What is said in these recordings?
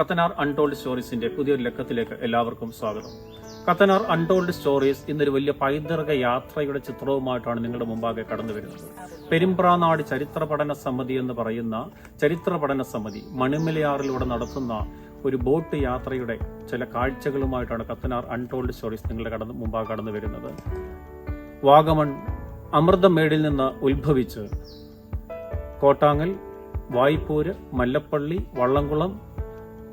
കത്തനാർ untold സ്റ്റോറീസിന്റെ പുതിയൊരു ലക്കത്തിലേക്ക് എല്ലാവർക്കും സ്വാഗതം. കത്തനാർ അൺടോൾഡ് സ്റ്റോറീസ് ഇന്നൊരു വലിയ പൈതൃക യാത്രയുടെ ചിത്രവുമായിട്ടാണ് നിങ്ങളുടെ മുമ്പാകെ കടന്നു വരുന്നത്. പെരുമ്പ്രാനാട് ചരിത്ര പഠന സമിതി എന്ന് പറയുന്ന ചരിത്ര പഠന സമിതി മണിമലയാറിലൂടെ നടത്തുന്ന ഒരു ബോട്ട് യാത്രയുടെ ചില കാഴ്ചകളുമായിട്ടാണ് കത്തനാർ അൺടോൾഡ് സ്റ്റോറീസ് നിങ്ങളുടെ കടന്ന് മുമ്പാകെ കടന്നു വരുന്നത്. വാഗമൺ അമൃതമേടിൽ നിന്ന് ഉത്ഭവിച്ച് കോട്ടാങ്ങൽ വായ്പൂര് മല്ലപ്പള്ളി വള്ളംകുളം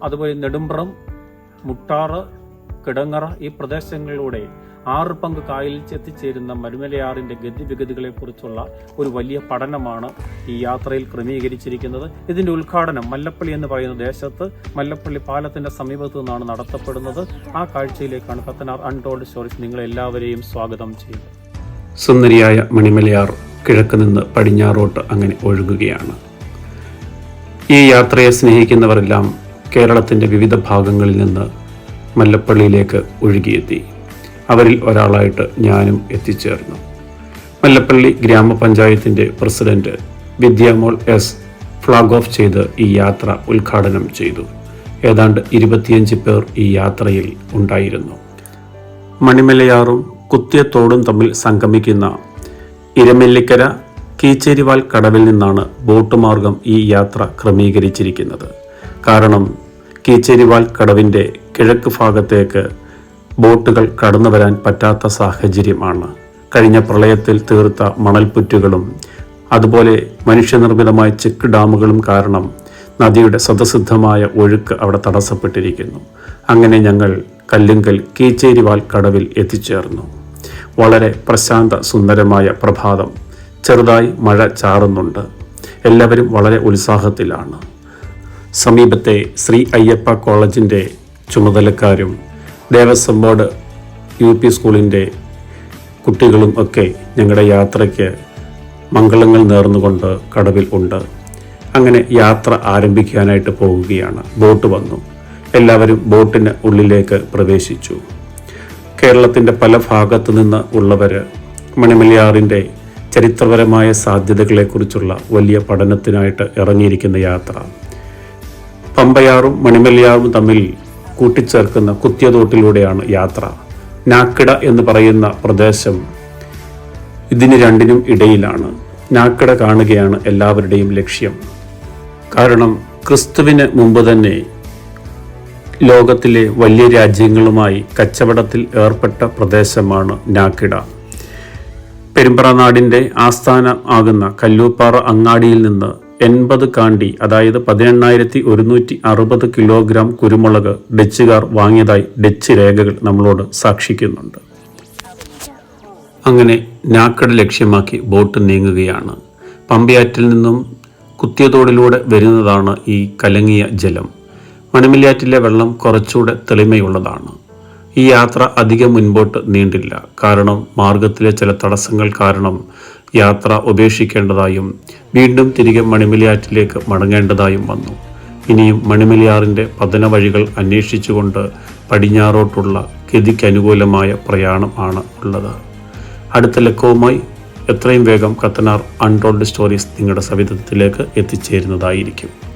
അതുപോലെ നെടുമ്പ്രം മുട്ടാറ് കിടങ്ങറ ഈ പ്രദേശങ്ങളിലൂടെ ആറ് പങ്ക് കായലിൽ എത്തിച്ചേരുന്ന മരുമലയാറിന്റെ ഗതിവിഗതികളെ കുറിച്ചുള്ള ഒരു വലിയ പഠനമാണ് ഈ യാത്രയിൽ ക്രമീകരിച്ചിരിക്കുന്നത്. ഇതിന്റെ ഉദ്ഘാടനം മല്ലപ്പള്ളി എന്ന് പറയുന്ന ദേശത്ത് മല്ലപ്പള്ളി പാലത്തിന്റെ സമീപത്തു നിന്നാണ് നടത്തപ്പെടുന്നത്. ആ കാഴ്ചയിലേക്കാണ് കത്തനാർ അൺടോൾഡ് സ്റ്റോറീസ് നിങ്ങൾ എല്ലാവരെയും സ്വാഗതം ചെയ്യുന്നത്. സുന്ദരിയായ മണിമലയാർ കിഴക്ക് നിന്ന് പടിഞ്ഞാറോട്ട് അങ്ങനെ ഒഴുകുകയാണ്. ഈ യാത്രയെ സ്നേഹിക്കുന്നവരെല്ലാം കേരളത്തിന്റെ വിവിധ ഭാഗങ്ങളിൽ നിന്ന് മല്ലപ്പള്ളിയിലേക്ക് ഒഴുകിയെത്തി. അവരിൽ ഒരാളായിട്ട് ഞാനും എത്തിച്ചേർന്നു. മല്ലപ്പള്ളി ഗ്രാമപഞ്ചായത്തിന്റെ president Vidyamol S. Flag off ചെയ്ത് ഈ യാത്ര ഉദ്ഘാടനം ചെയ്തു. ഏതാണ്ട് ഇരുപത്തിയഞ്ച് പേർ ഈ യാത്രയിൽ ഉണ്ടായിരുന്നു. മണിമലയാറും കുത്തിയത്തോടും തമ്മിൽ സംഗമിക്കുന്ന ഇരമെല്ലിക്കര കീച്ചേരിവാൽ കടവിൽ നിന്നാണ് ബോട്ട് മാർഗം ഈ യാത്ര ക്രമീകരിച്ചിരിക്കുന്നത്. കാരണം കീച്ചേരിവാൽ കടവിന്റെ കിഴക്ക് ഭാഗത്തേക്ക് ബോട്ടുകൾ കടന്നു വരാൻ പറ്റാത്ത സാഹചര്യമാണ്. കഴിഞ്ഞ പ്രളയത്തിൽ തീർത്ത മണൽപ്പുറ്റുകളും അതുപോലെ മനുഷ്യനിർമ്മിതമായ ചെക്ക് ഡാമുകളും കാരണം നദിയുടെ സ്വതസിദ്ധമായ ഒഴുക്ക് അവിടെ തടസ്സപ്പെട്ടിരിക്കുന്നു. അങ്ങനെ ഞങ്ങൾ കല്ലുങ്കൽ കീച്ചേരിവാൽ കടവിൽ എത്തിച്ചേർന്നു. വളരെ പ്രശാന്ത സുന്ദരമായ പ്രഭാതം. ചെറുതായി മഴ ചാറുന്നുണ്ട്. എല്ലാവരും വളരെ ഉത്സാഹത്തിലാണ്. സമീപത്തെ ശ്രീ അയ്യപ്പ കോളേജിന്റെ ചുമതലക്കാരും ദേവസ്വം ബോർഡ് യു പി സ്കൂളിന്റെ കുട്ടികളും ഒക്കെ ഞങ്ങളുടെ യാത്രയ്ക്ക് മംഗളങ്ങൾ നേർന്നുകൊണ്ട് കടവിൽ ഉണ്ട്. അങ്ങനെ യാത്ര ആരംഭിക്കാനായിട്ട് പോവുകയാണ്. ബോട്ട് വന്നു. എല്ലാവരും ബോട്ടിന് ഉള്ളിലേക്ക് പ്രവേശിച്ചു. കേരളത്തിന്റെ പല ഭാഗത്തു നിന്ന് ഉള്ളവർ മണിമലയാറിന്റെ ചരിത്രപരമായ സാധ്യതകളെക്കുറിച്ചുള്ള വലിയ പഠനത്തിനായിട്ട് ഇറങ്ങിയിരിക്കുന്ന യാത്ര. പമ്പയാറും മണിമലയാറും തമ്മിൽ കൂട്ടിച്ചേർക്കുന്ന കുത്തിയതോട്ടിലൂടെയാണ് യാത്ര. നാക്കിട എന്ന് പറയുന്ന പ്രദേശം ഇതിന് രണ്ടിനും ഇടയിലാണ്. നാക്കിട കാണുകയാണ് എല്ലാവരുടെയും ലക്ഷ്യം. കാരണം ക്രിസ്തുവിന് മുമ്പ് തന്നെ ലോകത്തിലെ വലിയ രാജ്യങ്ങളുമായി കച്ചവടത്തിൽ ഏർപ്പെട്ട പ്രദേശമാണ് നാക്കിട. പെരുമ്പ്രനാടിന്റെ ആസ്ഥാനം ആകുന്ന കല്ലൂപ്പാറ അങ്ങാടിയിൽ നിന്ന് എൺപത് കാണ്ടി അതായത് പതിനെണ്ണായിരത്തി ഒരുന്നൂറ്റി അറുപത് കിലോഗ്രാം കുരുമുളക് ഡച്ചുകാർ വാങ്ങിയതായി ഡച്ച് രേഖകൾ നമ്മളോട് സാക്ഷിക്കുന്നുണ്ട്. അങ്ങനെ നാക്കട് ലക്ഷ്യമാക്കി ബോട്ട് നീങ്ങുകയാണ്. പമ്പയാറ്റിൽ നിന്നും കുത്തിയതോടിലൂടെ വരുന്നതാണ് ഈ കലങ്ങിയ ജലം. മണിമില്ലാറ്റിലെ വെള്ളം കുറച്ചുകൂടെ തെളിമയുള്ളതാണ്. ഈ യാത്ര അധികം മുൻപോട്ട് നീണ്ടില്ല. കാരണം മാർഗത്തിലെ ചില തടസ്സങ്ങൾ കാരണം യാത്ര ഉപേക്ഷിക്കേണ്ടതായും വീണ്ടും തിരികെ മണിമലയാറ്റിലേക്ക് മടങ്ങേണ്ടതായും വന്നു. ഇനിയും മണിമലയാറിന്റെ പതന വഴികൾ അന്വേഷിച്ചുകൊണ്ട് പടിഞ്ഞാറോട്ടുള്ള ഗതിക്കനുകൂലമായ പ്രയാണം ആണ് ഉള്ളത്. അടുത്ത ലക്കവുമായി എത്രയും വേഗം കത്തനാർ അൺടോൾഡ് സ്റ്റോറീസ് നിങ്ങളുടെ സവിധത്തിലേക്ക് എത്തിച്ചേരുന്നതായിരിക്കും.